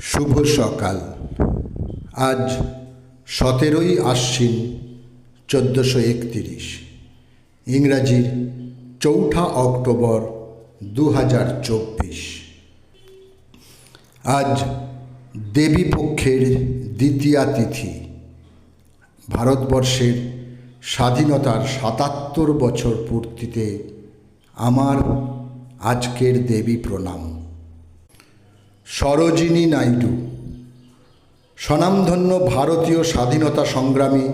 শুভ সকাল। আজ সতেরোই আশ্বিন চোদ্দোশো একতিরিশ। ইংরাজির চৌঠা অক্টোবর দু হাজার চব্বিশ। আজ দেবীপক্ষের দ্বিতীয়া তিথি। ভারতবর্ষের স্বাধীনতার সাতাত্তর বছর পূর্তিতে আমার আজকের দেবী প্রণাম। সরোজিনী নাইডু। স্বনামধন্য ভারতীয় স্বাধীনতা সংগ্রামী,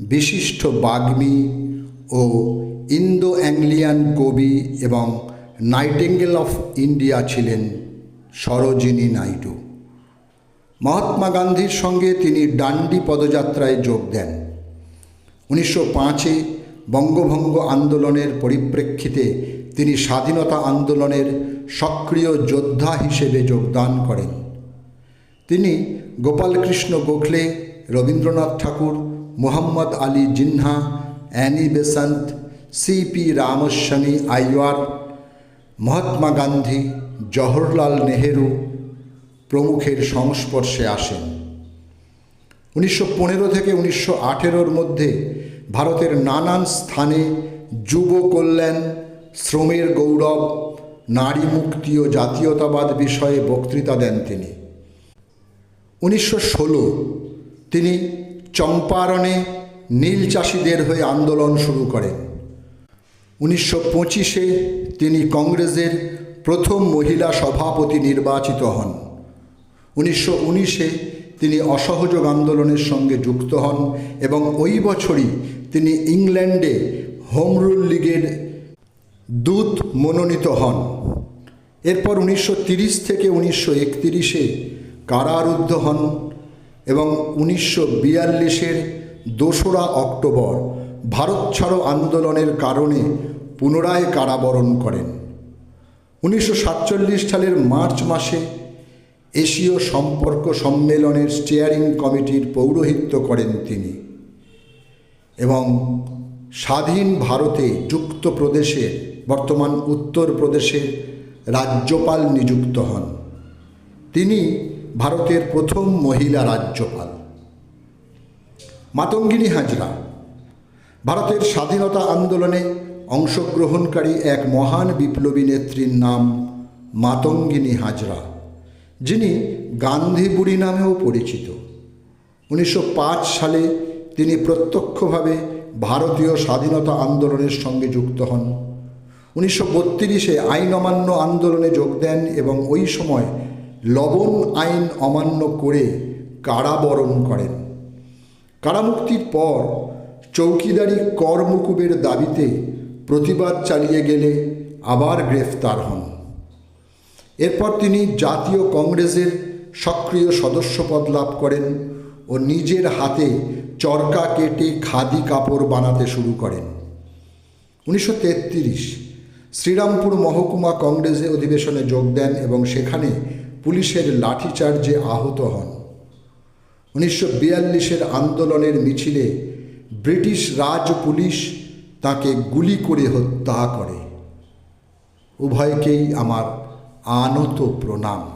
বিশিষ্ট বাগ্মী ও ইন্দো অ্যাংলিয়ান কবি এবং নাইটেঙ্গেল অফ ইন্ডিয়া ছিলেন সরোজিনী নাইডু। মহাত্মা গান্ধীর সঙ্গে তিনি ডান্ডি পদযাত্রায় যোগ দেন। উনিশশো পাঁচে বঙ্গভঙ্গ আন্দোলনের পরিপ্রেক্ষিতে তিনি স্বাধীনতা আন্দোলনের সক্রিয় যোদ্ধা হিসেবে যোগদান করেন। তিনি Gopalkrishna Gokhale, Rabindranath Tagore, Mohammad Ali Jinnah, Annie Besant CP Ramaswami Iyer Mahatma Gandhi, Jawaharlal Nehru প্রমুখের সংস্পর্শে আসেন। উনিশশো পনেরো থেকে উনিশশো আঠেরোর মধ্যে ভারতের নানান স্থানে যুব কল্যাণ শ্রমের গৌরব নারী মুক্তি ও জাতীয়তাবাদ বিষয়ে বক্তৃতা দেন তিনি। উনিশশো ষোলো, তিনি চম্পারণে নীল চাষিদের হয়ে আন্দোলন শুরু করেন। উনিশশো পঁচিশে, তিনি কংগ্রেসের প্রথম মহিলা সভাপতি নির্বাচিত হন। উনিশশো উনিশে, তিনি অসহযোগ আন্দোলনের সঙ্গে যুক্ত হন এবং ওই বছরই তিনি ইংল্যান্ডে হোম রুল লীগের দূত মনোনীত হন। এরপর উনিশশো থেকে উনিশশো একতিরিশে কারারুদ্ধ হন এবং উনিশশো বিয়াল্লিশের দোসরা অক্টোবর ভারত ছাড়ো আন্দোলনের কারণে পুনরায় কারাবরণ করেন। উনিশশো সাতচল্লিশ সালের মার্চ মাসে এশীয় সম্পর্ক সম্মেলনের স্টিয়ারিং কমিটির পৌরোহিত্য করেন তিনি এবং স্বাধীন ভারতে যুক্ত প্রদেশে বর্তমান উত্তরপ্রদেশের রাজ্যপাল নিযুক্ত হন। তিনি ভারতের প্রথম মহিলা রাজ্যপাল। মাতঙ্গিনী হাজরা, ভারতের স্বাধীনতা আন্দোলনে অংশগ্রহণকারী এক মহান বিপ্লবী নেত্রীর নাম মাতঙ্গিনী হাজরা, যিনি গান্ধী বুড়ি নামেও পরিচিত। উনিশশো পাঁচ সালে তিনি প্রত্যক্ষভাবে ভারতীয় স্বাধীনতা আন্দোলনের সঙ্গে যুক্ত হন। উনিশশো বত্রিশে আইন অমান্য আন্দোলনে যোগ দেন এবং ওই সময় লবণ আইন অমান্য করে কারাবরণ করেন। কারামুক্তির পর চৌকিদারি কর মুকুবের দাবিতে প্রতিবাদ চালিয়ে গেলে আবার গ্রেফতার হন। এরপর তিনি জাতীয় কংগ্রেসের সক্রিয় সদস্যপদ লাভ করেন ও নিজের হাতে চরকা কেটে খাদি কাপড় বানাতে শুরু করেন। উনিশশো তেত্রিশ শ্রীরামপুর মহকুমা কংগ্রেসে অধিবেশনে যোগ দেন এবং সেখানে পুলিশের লাঠিচার্জে আহত হন। উনিশশো বিয়াল্লিশের আন্দোলনের মিছিলে ব্রিটিশ রাজ পুলিশ তাকে গুলি করে হত্যা করে। উভয়কেই আমার আনত প্রণাম।